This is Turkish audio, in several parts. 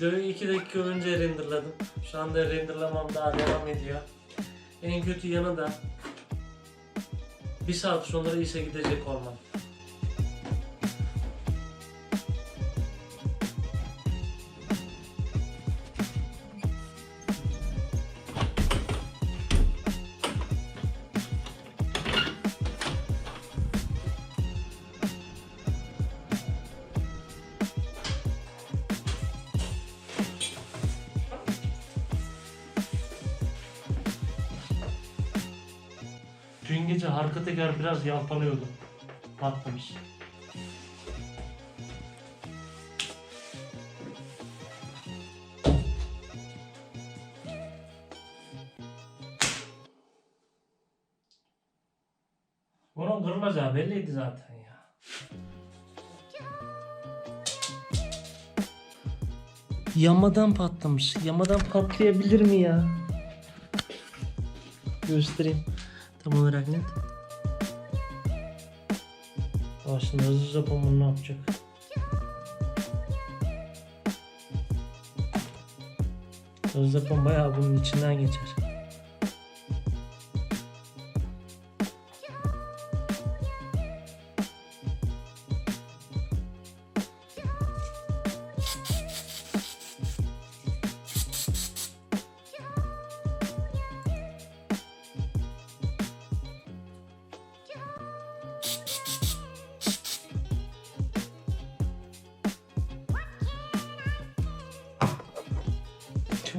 Videoyu 2 dakika önce renderladım. Şu anda renderlamam daha devam ediyor. En kötü yanı da bir saat sonra işe gidecek olmam. Dün gece arka teker biraz yalpalıyordu. Patlamış. Bunun kırılacağı belliydi zaten ya. Yamadan patlamış. Yamadan patlayabilir mi ya? Göstereyim. Tam olarak net. Şimdi hızlı bunu ne yapacak? Hızlı Japon bayağı bunun içinden geçer.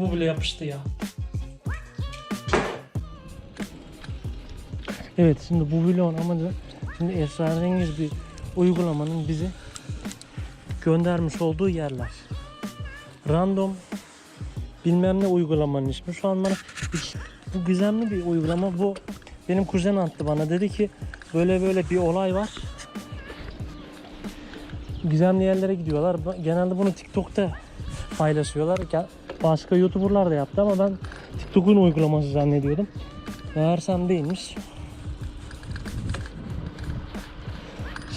Çubuğu bile yapıştı ya. Evet şimdi bu vlogun amacı şimdi esrarengiz bir uygulamanın bizi göndermiş olduğu yerler. Random bilmem ne uygulamanın ismi. Şu an bana bu gizemli bir uygulama. Bu benim kuzen attı bana. Dedi ki böyle böyle bir olay var. Gizemli yerlere gidiyorlar. Genelde bunu TikTok'ta paylaşıyorlar. Başka YouTuber'lar da yaptı ama ben TikTok'un uygulaması zannediyordum. Meğersem değilmiş.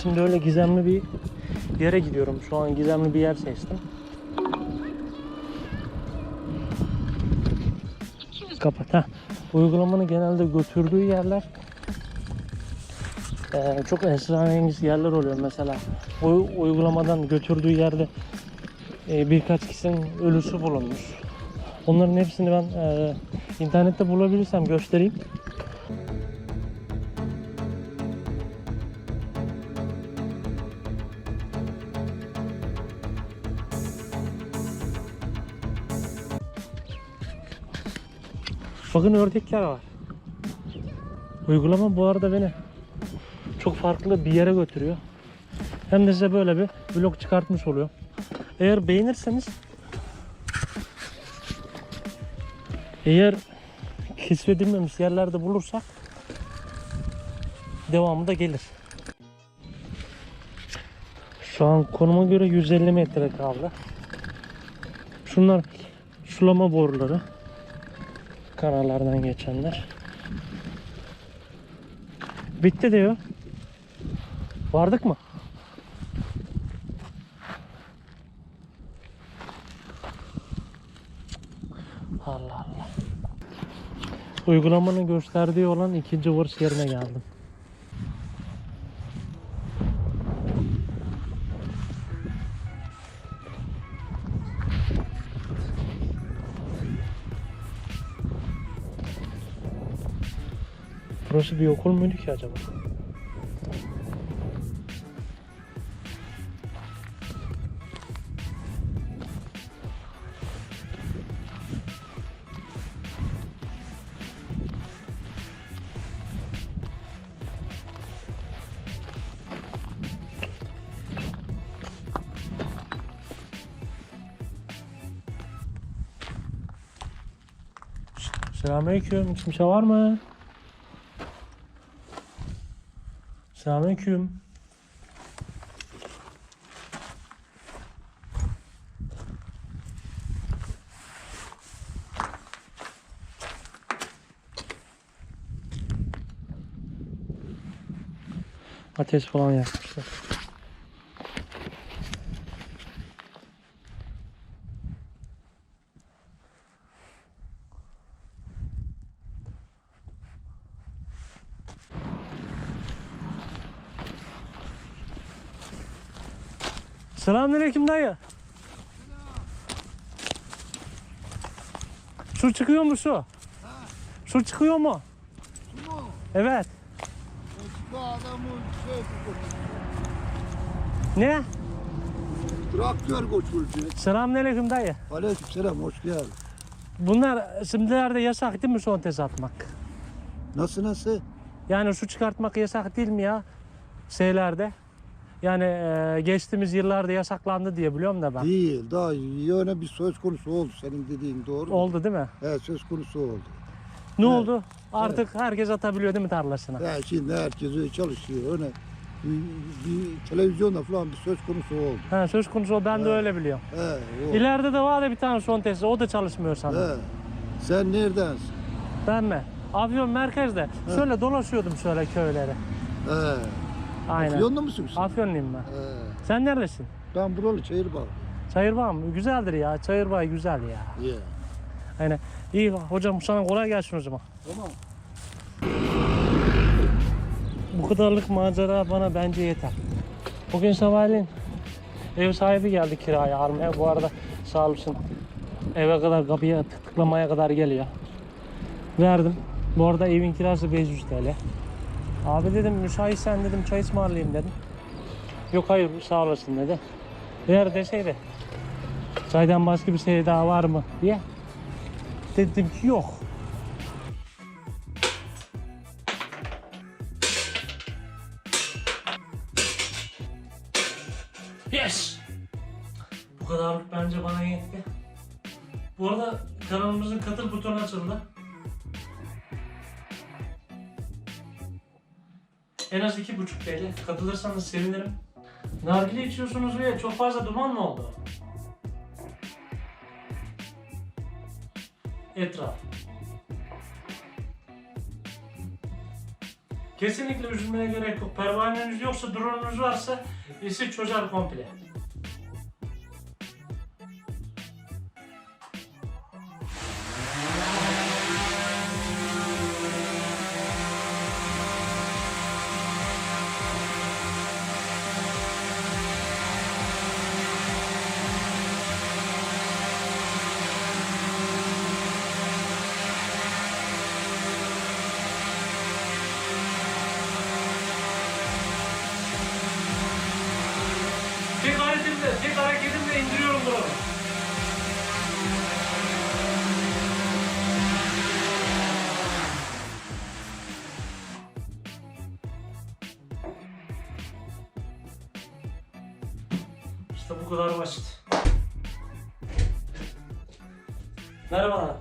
Şimdi öyle gizemli bir yere gidiyorum. Şu an gizemli bir yer seçtim. Kapat ha. Uygulamanın genelde götürdüğü yerler eee, çok esrarengiz yerler oluyor mesela. O uygulamadan götürdüğü yerde e, birkaç kişinin ölüsü bulunmuş. Onların hepsini ben e, internette bulabilirsem göstereyim. Bakın ördekler var. Uygulama bu arada beni çok farklı bir yere götürüyor. Hem de size böyle bir vlog çıkartmış oluyor. Eğer beğenirseniz eğer keşfedilmemiş yerlerde bulursak devamı da gelir. Şu an konuma göre 150 metre kaldı. Şunlar sulama boruları. Kanallardan geçenler. Bitti diyor. Vardık mı? Uygulamanın gösterdiği olan ikinci varış yerine geldim. Burası bir okul muydu ki acaba? Selamünaleyküm. Kimse var mı? Selamünaleyküm. Ateş falan yakmışlar. Selamünaleyküm dayı. Su çıkıyor mu su? Su çıkıyor mu? Su mu? Evet. Bu adamı şey Ne? traktör götürdü. Selamünaleyküm dayı. Aleyküm selam hoş geldin. Bunlar şimdilerde yasak değil mi son tez atmak? Nasıl nasıl? Yani su çıkartmak yasak değil mi ya? Şeylerde. Yani e, geçtiğimiz yıllarda yasaklandı diye biliyorum da ben. Değil daha yine bir söz konusu oldu senin dediğin doğru. mu? Oldu değil mi? He söz konusu oldu. Ne Evet. oldu? Artık herkes atabiliyor değil mi tarlasına? He şimdi herkes öyle çalışıyor. Öyle bir, bir televizyonda falan bir söz konusu oldu. Ha, söz konusu o ben de Evet. öyle biliyorum. He, o. İleride de var ya bir tane son testi o da çalışmıyor sanırım. He. Sen neredensin? Ben mi? Afyon merkezde. Şöyle dolaşıyordum şöyle köyleri. He. Aynen. Afyonlu musun sen? Afyonluyum ben. He. Sen neredesin? Ben buralı Çayırbağ. Çayırbağ mı? Güzeldir ya. Çayırbağ güzel ya. Yeah. Aynen. İyi hocam sana kolay gelsin o zaman. Tamam. Bu kadarlık macera bana bence yeter. Bugün sabahleyin ev sahibi geldi kiraya almaya. Bu arada sağ olsun eve kadar kapıya tıklamaya kadar geliyor. Verdim. Bu arada evin kirası 500 TL. Abi dedim müsaitsen dedim çay ısmarlayayım dedim. Yok hayır sağ olasın dedi. Eğer deseydi çaydan başka bir şey daha var mı diye. Dedim ki yok. Yes! Bu kadarlık bence bana yetti. Bu arada kanalımızın katıl butonu açıldı. En az iki buçuk TL. Katılırsanız sevinirim. Nargile içiyorsunuz ve çok fazla duman mı oldu? Etraf. Kesinlikle üzülmeye gerek yok. Pervaneniz yoksa, drone'unuz varsa işi çözer komple. Merhabalar.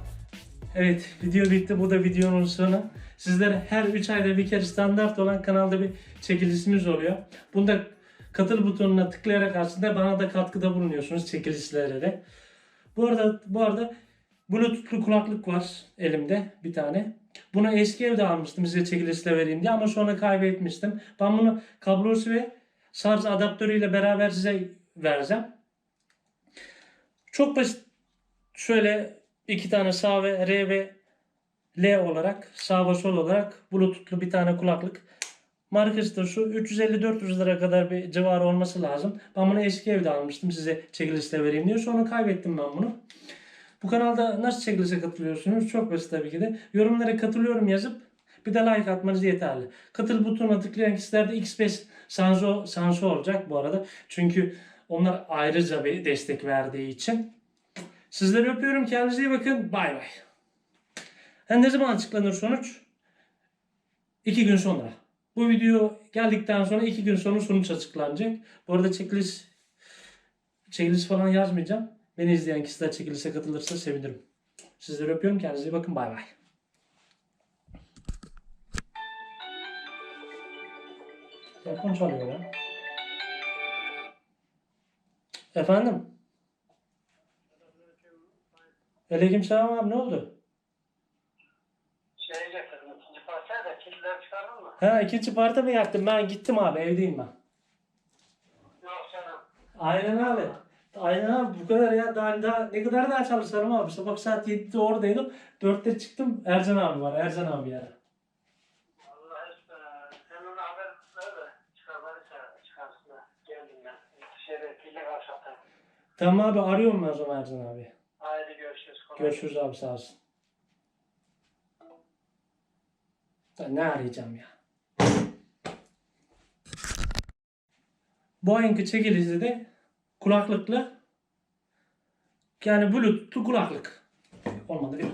Evet, video bitti. Bu da videonun sonu. Sizlere her 3 ayda bir kere standart olan kanalda bir çekilişimiz oluyor. Bunda katıl butonuna tıklayarak aslında bana da katkıda bulunuyorsunuz çekilişlere de. Bu arada bu arada Bluetooth'lu kulaklık var elimde bir tane. Bunu eski evde almıştım size çekilişle vereyim diye ama sonra kaybetmiştim. Ben bunu kablosu ve şarj adaptörüyle beraber size vereceğim. Çok basit. Şöyle iki tane sağ ve R ve L olarak sağ ve sol olarak Bluetooth'lu bir tane kulaklık. Markası da şu 350-400 lira kadar bir civarı olması lazım. Ben bunu eski evde almıştım size çekilişle vereyim diye. Sonra kaybettim ben bunu. Bu kanalda nasıl çekilişe katılıyorsunuz? Çok basit tabii ki de. Yorumlara katılıyorum yazıp bir de like atmanız yeterli. Katıl butonuna tıklayan kişilerde X5 Sanso, Sanso olacak bu arada. Çünkü onlar ayrıca bir destek verdiği için. Sizleri öpüyorum. Kendinize iyi bakın. Bay bay. Ne zaman açıklanır sonuç? İki gün sonra. Bu video geldikten sonra iki gün sonra sonuç açıklanacak. Bu arada çekiliş çekiliş falan yazmayacağım. Beni izleyen kişiler çekilişe katılırsa sevinirim. Sizleri öpüyorum. Kendinize iyi bakın. Bay bay. Telefon çalıyor ya. Efendim? Aleykümselam abi ne oldu? Şey getirdim, ikinci parçayı da kilitler çıkardın mı? Ha ikinci parta mı yaktım? Ben gittim abi evdeyim ben. Yok canım. Aynen abi. Aynen abi bu kadar ya daha, daha ne kadar daha çalışırım abi. Sabah saat 7'de oradaydım. 4'te çıktım. Ercan abi var. Ercan abi ya. Allah aşkına. Sen ona haber ver de çıkarmadıysa çıkarsın da. Geldim ben. Şeyde pille karşı Tamam abi arıyorum ben o zaman Ercan abi. Görüşürüz. Abi sağ olsun. Ben ne arayacağım ya? Bu ayınki çekilişi de kulaklıklı yani bluetoothlu kulaklık. Olmadı mi?